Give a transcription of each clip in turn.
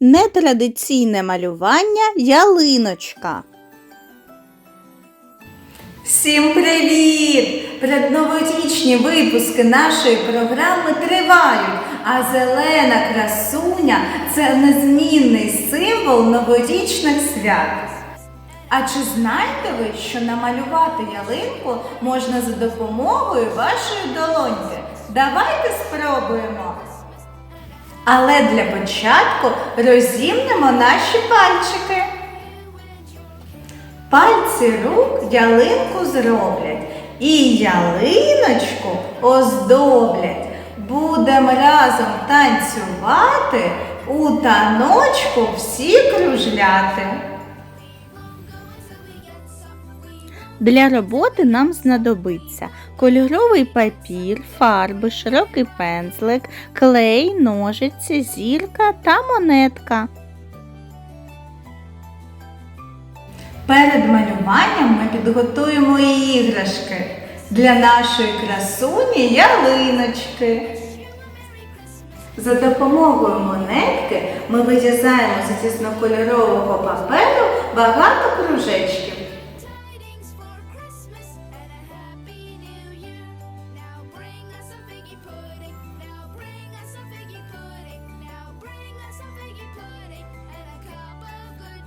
нетрадиційне малювання ялиночка. Всім привіт! Предноворічні випуски нашої програми тривають, а зелена красуня це незмінний символ новорічних свят. А чи знаєте ви, що намалювати ялинку можна за допомогою вашої долоньки? Давайте спробуємо! Але для початку розімнемо наші пальчики. Пальці рук ялинку зроблять і ялиночку оздоблять. Будемо разом танцювати, у таночку всі кружляти. Для роботи нам знадобиться кольоровий папір, фарби, широкий пензлик, клей, ножиці, зірка та монетка. Перед малюванням ми підготуємо іграшки для нашої красуні ялиночки. За допомогою монетки ми вирізаємо з тіснокольорового паперу багато кружечків.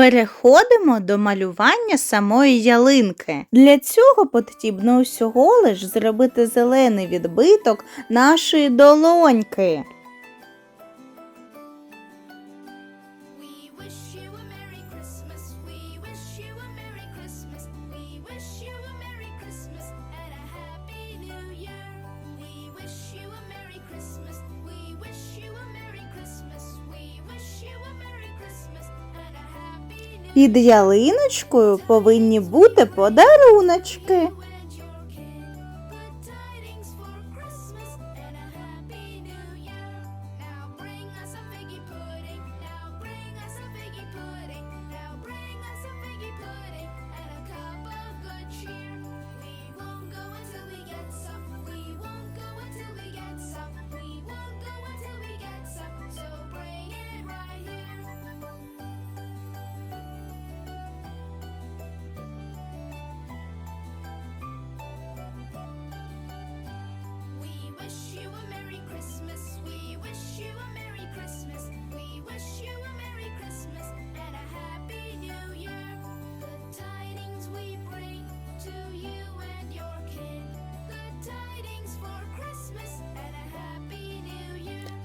Переходимо до малювання самої ялинки. Для цього потрібно всього лиш зробити зелений відбиток нашої долоньки. Під ялиночкою повинні бути подаруночки.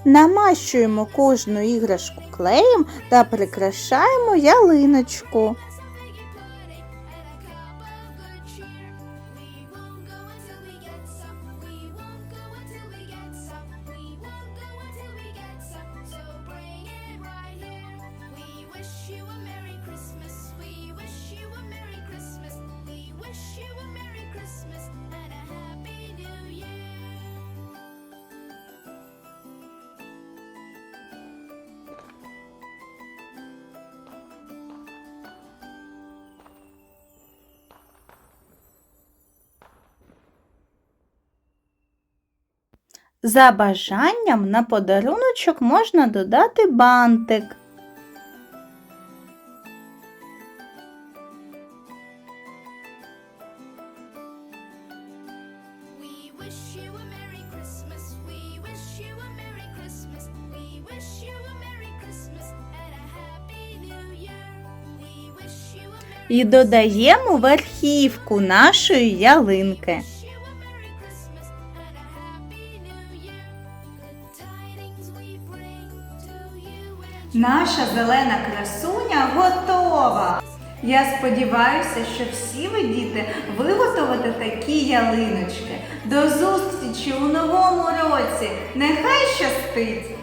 Намащуємо кожну іграшку клеєм та прикрашаємо ялиночку. За бажанням на подаруночок можна додати бантик. І додаємо верхівку нашої ялинки. Наша зелена красуня готова! Я сподіваюся, що всі ви діти виготовите такі ялиночки. До зустрічі у новому році! Нехай щастить!